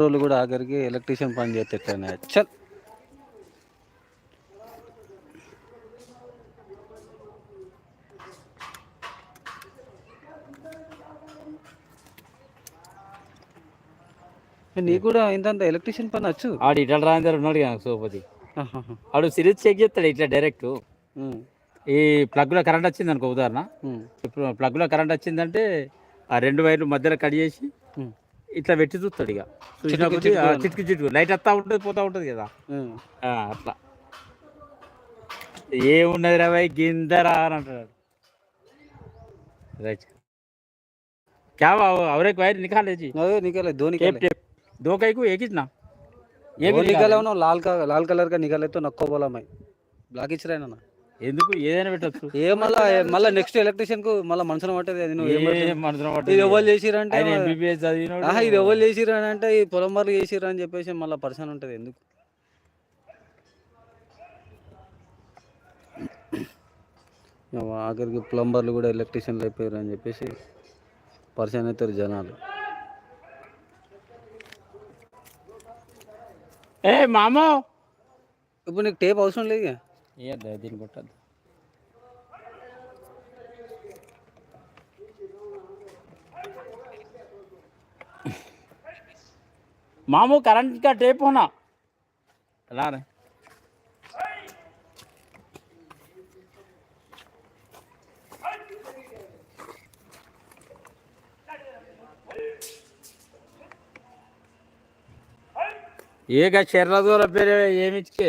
రోజులు కూడా ఆఖరికి ఎలక్ట్రీషియన్ పని చేస్తే చల్. నీకు కూడా ఇంతంత ఎలక్ట్రీషియన్ పని వచ్చు? ఆడు ఇట్లా రాందర్ ఉన్నాడు కదా సోపతి. ఆడు సిరీస్ చెక్ చేస్తాడు ఇట్లా డైరెక్ట్ ఈ ప్లగ్లో కరెంట్ వచ్చింది అనుకో ఉదాహరణ. ఇప్పుడు ప్లగ్లో కరెంట్ వచ్చిందంటే ఆ రెండు వైర్లు మధ్యలో కట్ చేసి ఇట్లా పెట్టి చూస్తాడు ఇక చూసిన కొద్దీ చిటుకు ఆ చిటుకు చిటుకు లైట్ వస్తా ఉంటుంది పోతా ఉంటుంది కదా ఉమ్. ఆ, అట్లా ఏమున్నది రవై గిందరా అని అంటాడు రైట్ क्या और एक वायर निकाले जी अरे निकले दो टेप निकले टेप दो कई को एक ही ना ये दो भी निकले निकाले हो लाल का लाल कलर का निकाले तो नक्को बोला मैं బ్లాక్ ఇచ్చిరాయన ఎందుకు? ఏదైనా పెట్టచ్చు. ఏ మళ్ళా మళ్ళా నెక్స్ట్ ఎలక్ట్రీషియన్కు మళ్ళీ మనసున పట్టేది అది నువ్వు? ఏం మనసులో ఇది. ఎవరు చేసిరంటే ఆయన ఎంబీబీఎస్ చదివినోడు. ఆహా ఇది ఎవరు చేసిరు అని అంటే ఈ పొలం వాళ్ళు చేసిరు అని చెప్పేసి మళ్ళీ పర్సన్ ఉంటుంది ఎందుకు? ఏమో ఆఖరికి ప్లంబర్లు కూడా ఎలక్ట్రీషియన్లు అయిపోయారు అని చెప్పేసి పర్సన్ అవుతారు జనాలు. ఏ మామో! ఇప్పుడు నీకు టేప్ అవసరం లేదు ఇక. వేయద్దా దీన్ని కొట్టద్దు. మాము కరెంట్ కా టేప్ హోనా ఎలా రే ఏక చెర్రదూర పేరు ఏమిచ్చి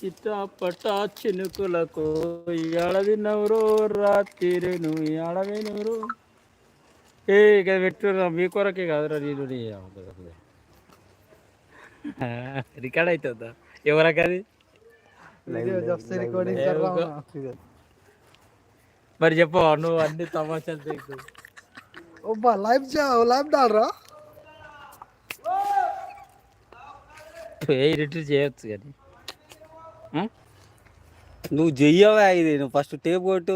ఇచ్చపట చినుకులకు ఎడవినవరు రాత్రిను ఎడవినవరు ఏ ఇక పెట్టున్నా మీ కొరకే కాదురా నీరు రికార్డ్ అవుతుందా ఎవరకది మరి చెప్పు నువ్వు అన్ని తమాషాలు తీసు ఒబ్బా లైవ్ లైవ్ డాడరా ఏ రిట్రీట్ చేయొచ్చు కానీ. నువ్వు చెయ్యవా ఇది. నువ్వు ఫస్ట్ టేప్ కొట్టు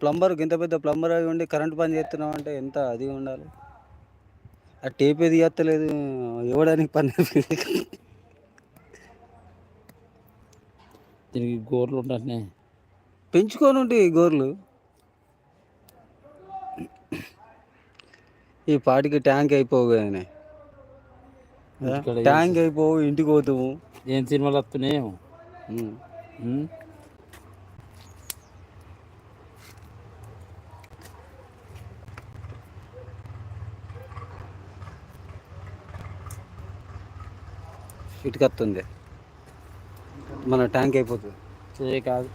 ప్లంబర్ ఇంత పెద్ద ప్లంబర్ అయి ఉండి కరెంట్ పని చేస్తున్నావు అంటే ఎంత అది ఉండాలి? ఆ టేప్ ఏది ఎత్తలేదు? ఇవ్వడానికి పని దీనికి గోర్లు ఉంటానే పెంచుకొని ఉంటాయి ఈ గోర్లు. ఈ పాటికి ట్యాంక్ అయిపోవు ట్యాంక్ అయిపోవు ఇంటికి పోతాము ఏం సినిమాలు వస్తున్నాయేమో? ఇటుకత్తుంది మన ట్యాంక్ అయిపోతుంది. ఏ కాదు.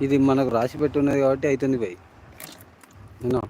ఇది మనకు రాసి పెట్టి ఉన్నది కాబట్టి అవుతుంది పోయి నేను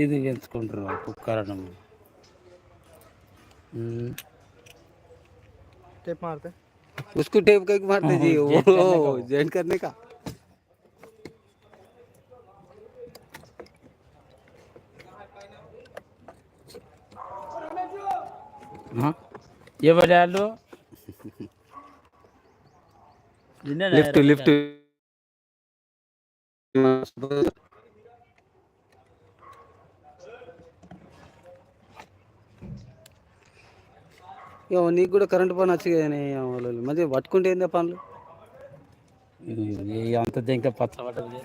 ఇది ఎంచుకుంటారు కుక్కరణం हम्म। टेप मारते उसको टेप करके मारते जी हाँ, वो जेंट करने का। हाँ। ये बजा लो। लिफ्ट लिफ्ट ఇక నీకు కూడా కరెంట్ పని వచ్చి వాళ్ళు మంచిగా పట్టుకుంటే ఏందా పనులు? అంత ఇంకా పచ్చ పట్టదు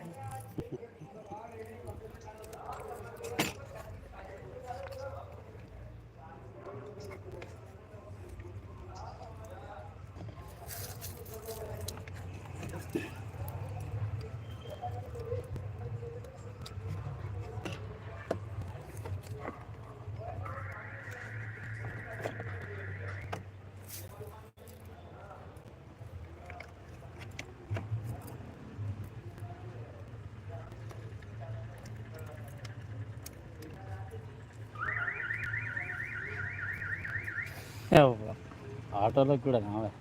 ఆటోలకు కూడా నావే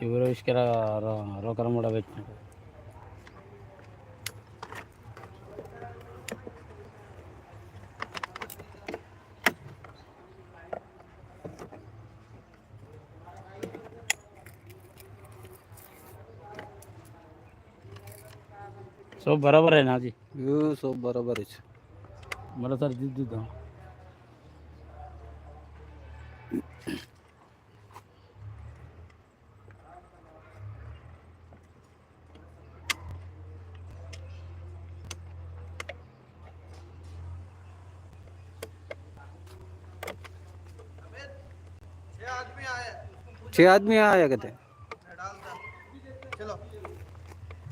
ఎవరో ఇసుక రోకరం కూడా పెట్టినట్టు. सब बराबर है ना जी? यो सब बराबर है मला सर जीत जीत छह आदमी आया कहते चलो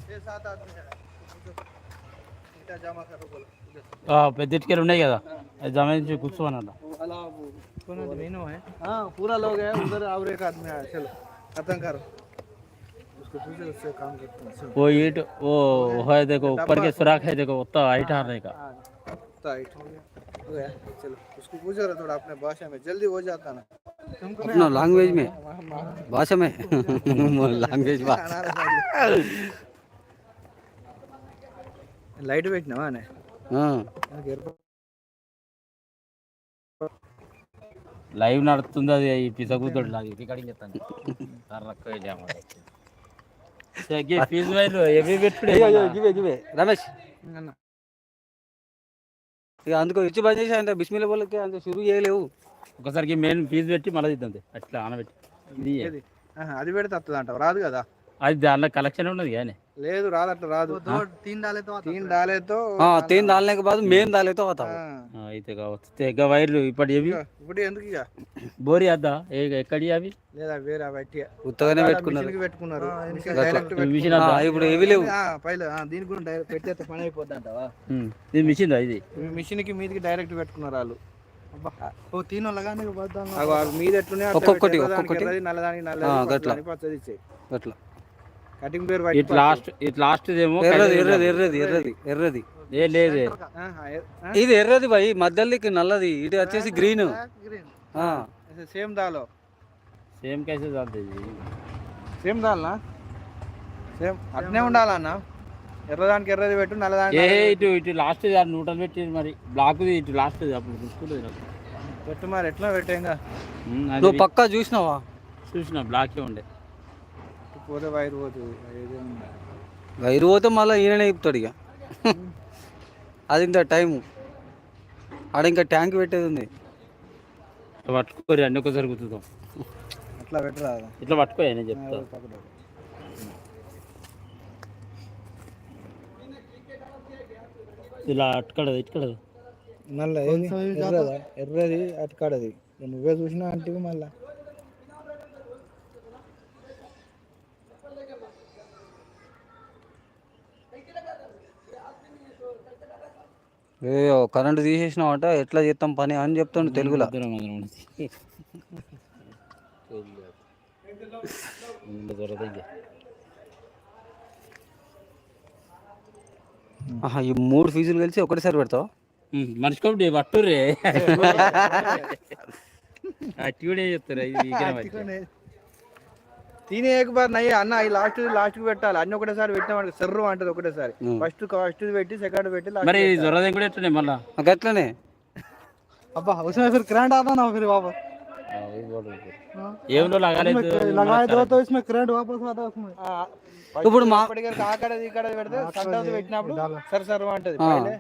छह सात आदमी है ईटा जमा करो बोलो ఆ, పెద్ద ఇటుకలు ఉన్నాయి కదా అది జమ కూర్చోమన్నట अला वो कौन मीनू है हाँ पूरा लोग है उधर और एक आदमी आया चलो खत्म करो उसको पूछो उससे काम करते हैं चलो वो ईट वो वो है देखो ऊपर के सुराख है देखो उतना हाइट हारने का हाँ टाइट हो गया हो गया चलो उसको पूछो रहा थोड़ा अपने भाषा में जल्दी हो जाता ना तुमको अपना लैंग्वेज में वहाँ मार- भाषा में लैंग्वेज खाना रखा లైట్ పెట్టినావా అనే? లైవ్ నడుస్తుంది అది ఈ పిసగుతోడు నాకు పెట్టుడే గివే గివే. రమేష్. అన్న ఇక అందుకో ఇచ్చి బంద్ చేసి అంత బిస్మిల్లా వాళ్ళకి అంత షురు చేయలేవు. ఒకసారికి మెయిన్ ఫీజు పెట్టి మళ్ళీ ఇద్దాం అట్లా ఆనబెట్టి. ఇది ఏది? ఆహా, అది పెడితే వస్తుంది అంటావు రాదు కదా? అది దాంట్లో కలెక్షన్ ఉన్నది కానీ లేదు రాదు. అట్లా రాదు తీన్ డాలేతో తీన్ డాలనే బాద్ మేం డాలేతో అవుతాం అయితే కావచ్చు. ఇక వైర్లు ఇప్పుడు ఏవి? ఇప్పుడు ఎందుకు ఇక బోరి అద్దా? ఏ ఎక్కడి అవి? లేదా వేరే అవి ఉత్తగానే పెట్టుకున్నారు. పెట్టుకున్నారు. మిషన్ ఇప్పుడు ఏవి లేవు. పైలు దీని కూడా డైరెక్ట్ పెట్టేస్తే పని అయిపోద్ది అంటావా ఇది మిషన్ ఇది? మిషన్కి మీదకి డైరెక్ట్ పెట్టుకున్నారు వాళ్ళు. ఓ తీన్ మీద ఎట్లున్నాయి ఒక్కొక్కటి ఒక్కొక్కటి. నల్లదానికి నల్లదానికి అట్లా అట్లా కటింగ్ పేరు ఇట్ లాస్ట్ ఇట్ లాస్ట్ ఏమో ఎర్రది ఎర్రది ఎర్రది ఎర్రది ఎర్రది. ఏ లేదు. ఇది ఎర్రది భయ్ మధ్యలోకి నల్లది. ఇది వచ్చేసి గ్రీన్. సేమ్ దాలో. సేమ్ కైసే చాలుతుంది సేమ్ దాల్నా సేమ్ అట్నే ఉండాలన్నా. ఎర్రదానికి ఎర్రది పెట్టు ఏ నల్లదానికి ఇటు ఇటు లాస్ట్ నూటలు పెట్టి మరి. బ్లాక్ అప్పుడు చూసుకుంటుంది నాకు. పెట్టు మరి ఎట్లా పెట్టేంగా? నువ్వు పక్కా చూసినావా? చూసిన బ్లాకే ఉండే. పోతే వైర్ పోతుంది. వైరు పోతే మళ్ళీ ఈయననే ఇప్పుతాడు ఇక. అది ఇంకా టైము. ఆడ ఇంకా ట్యాంక్ పెట్టేది ఉంది. పట్టుకోరి అన్ని ఒకసారి గుర్తుతాం అట్లా పెట్టరాదు ఇట్లా పట్టుకో నేను చెప్తా. ఇలా అట్టుకడదు ఇటుకడదు. నల్ల ఏది? ఎర్రదా? ఎర్రది అటుకాడది. నువ్వే చూసినా అంటే మళ్ళా. ఏ కరెంట్ తీసేసినావంట ఎట్లా చేస్తాం పని అని చెప్తాడు తెలుగులో. ఈ మూడు ఫీజులు కలిసి ఒకటేసారి పెడతావు? మనిషికి ఒకటి పట్టుర్రే. అట్టిగా చెప్తారు. తినే एक बार नहीं అన్న ఈ లాస్ట్ లాస్ట్ కి పెట్టాలి అన్ని ఒకటేసారి పెట్టినామంటే సర్రు అంటది ఒకటేసారి ఉమ్. ఫస్ట్ ఫస్ట్ పెట్టి సెకండ్ పెట్టి last మరి పెట్టాలి. జ్వరం కూడా ఎట్లున్నాయి మళ్ళా నాకు అట్లనే अब्बा उसमें फिर करंट आता ना फिर वापस ఏం లాగాలేదు लगाए दो तो इसमें करंट वापस आता उसमें ఆ, ఇప్పుడు మా అప్పటికే ఆకడ ఇక్కడ పెడితే సంటాస్ పెట్టినప్పుడు डालो। సర్ సర్ అంటది ఆ. పైలే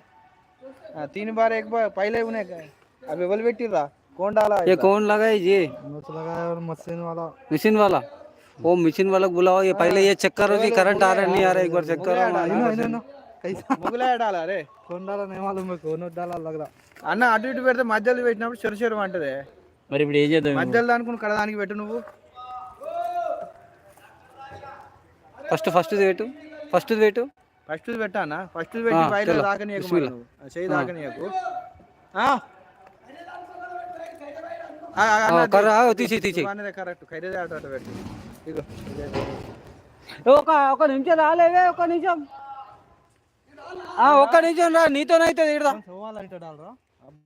ఆ, తీన్ బార్ एक बार పైలే ఉన్నాయి కదా. అవి ఎవరు పెట్టిర్రా కోండాలా ये कौन लगा है ये नोच लगाया और मशीन वाला मशीन वाला वो मशीन वाला को बुलाओ ये पहले ये चेक करो कि करंट आ रहा है नहीं आ रहा है एक बार चेक करो इनो इनो इनो कैसा ముగ్గులే డాలా రే कौन डाला नहीं मालूम है कौन डाला लग रहा అన్న అటు ఇటు పెడితే మధ్యలో పెట్టినప్పుడు చెరు చెరు అంటది మరి ఇప్పుడు ఏం చేద్దాం మధ్యలో దానికి కడ దానికి పెట్టు నువ్వు ఫస్ట్ ఫస్ట్ పెట్టు ఫస్ట్ పెట్టు ఫస్ట్ పెట్టానా ఫస్ట్ పెట్టి ఆ, పైన చలో. దాకనీయకు మరి నువ్వు ఆ, చేయి దాకనీయకు ఆ? ఆ, ఆ, అన్న, కర్ర తీసి తీసి ఇవన్నీ కరెక్ట్ ఖైదే అటు అటు పెట్టు ఇగో ఇదే. ఒక ఒక నిమిషం రాలేవే ఒక నిమిషం ఆ, ఒక్క నిమిషం రా నీతోనైతే తీడదా वो वाला ईटा डाल रहा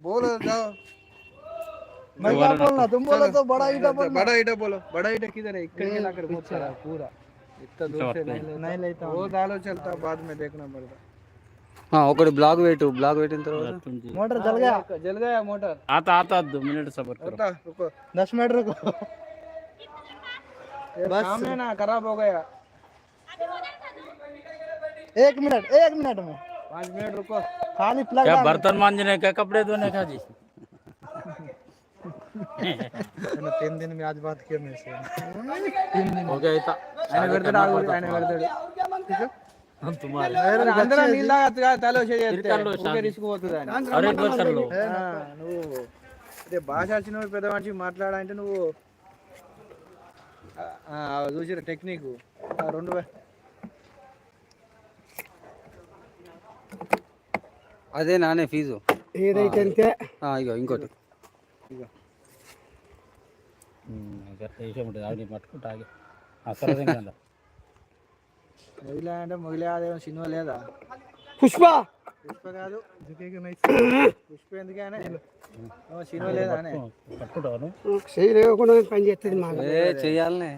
बोलो जाओ मैं क्या बोलना तुम बोलो तो बड़ा ईटा बोल बड़ा ईटा बोलो बड़ा ईटा किधर है इक्कड़ के लाकर बहुत सारा पूरा इतना दूर से नहीं लेता नहीं लेता वो डालो चलता बाद में देखना पड़ता ఆ, ఒకటి బ్లాక్ పెట్టు బ్లాక్ పెట్టిన తర్వాత मोटर जल गया जल गया मोटर ఆత ఆత వద్దు మినిట్ సపోర్ట్ होता रुको दस मिनट रुको ये काम है ना खराब हो गया एक मिनट एक मिनट में पाँच मिनट रुको खाली प्लग क्या डाल बर्तन मांजने का कपड़े धोने का जी मैंने तीन दिन में आज बात किया मेरे से हो गया इतना ఆయన పెడతాడు ఆగు, ఆయన పెడతాడు हम तुम्हारे అందరూ నీళ్ళు తాగొచ్చుగా, తల వచ్చి చేస్తే. ఊరికే రిస్క్ పోతుంది అని. और एक बार कर लो ఆ, నువ్వు అదే భాష వచ్చిన పెద్ద మనిషి మాట్లాడాలంటే నువ్వు ఆ, ఆ, చూసిన టెక్నిక్ రెండు వే- అదే నానే ఫీజు. ఏదైతే అంతే. ఆ, ఇగో ఇంకోటి. ఇంకా మొగిలే అంటే మొగిలే సినిమా లేదా? పుష్ప! పుష్ప కాదు దిగేగా నైస్. పుష్ప ఎందుకనే ఏమో సినిమా లేదా అనే? పట్టుకుంటాను చేయి లేకుండా పని చేస్తుంది చెయ్యాలనే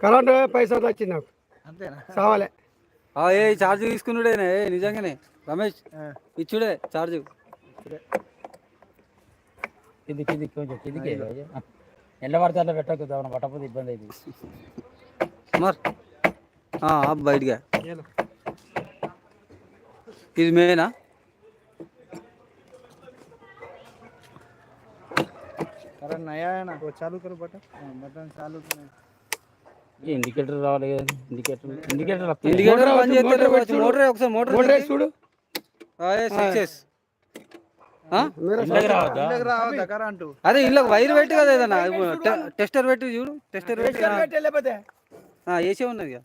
కరెంట్ పైసలు వచ్చింది నాకు. అంతేనా? కావాలి ఆ, ఏ ఛార్జ్ తీసుకున్నాడేనే. నిజంగానే. రమేష్. ఇచ్చుడే ఛార్జ్ కింది కింది కొంచెం కిందికి. ఎండ పడితే అలా పెట్టకు పట్టకపోతే ఇబ్బంది అయింది మర్ బయటగా ఇది మేనా? ఇండికేటర్ రావాలి కదా ఇండికేటర్ ఇండికేటర్ ఇండికేటర్ ఒకసారి చూడు. అదే ఇల్లు వైర్ పెట్టి కదా ఏదన్నా? టెస్టర్ పెట్టి చూడు టెస్టర్ పెట్టి. ఏసీ ఉన్నది కదా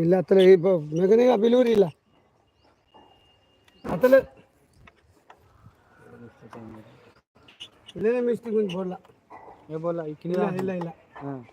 ila tele ipo pues, megane ga biluri ila atale ilene mistigun bolla ye bolla ikina ila ila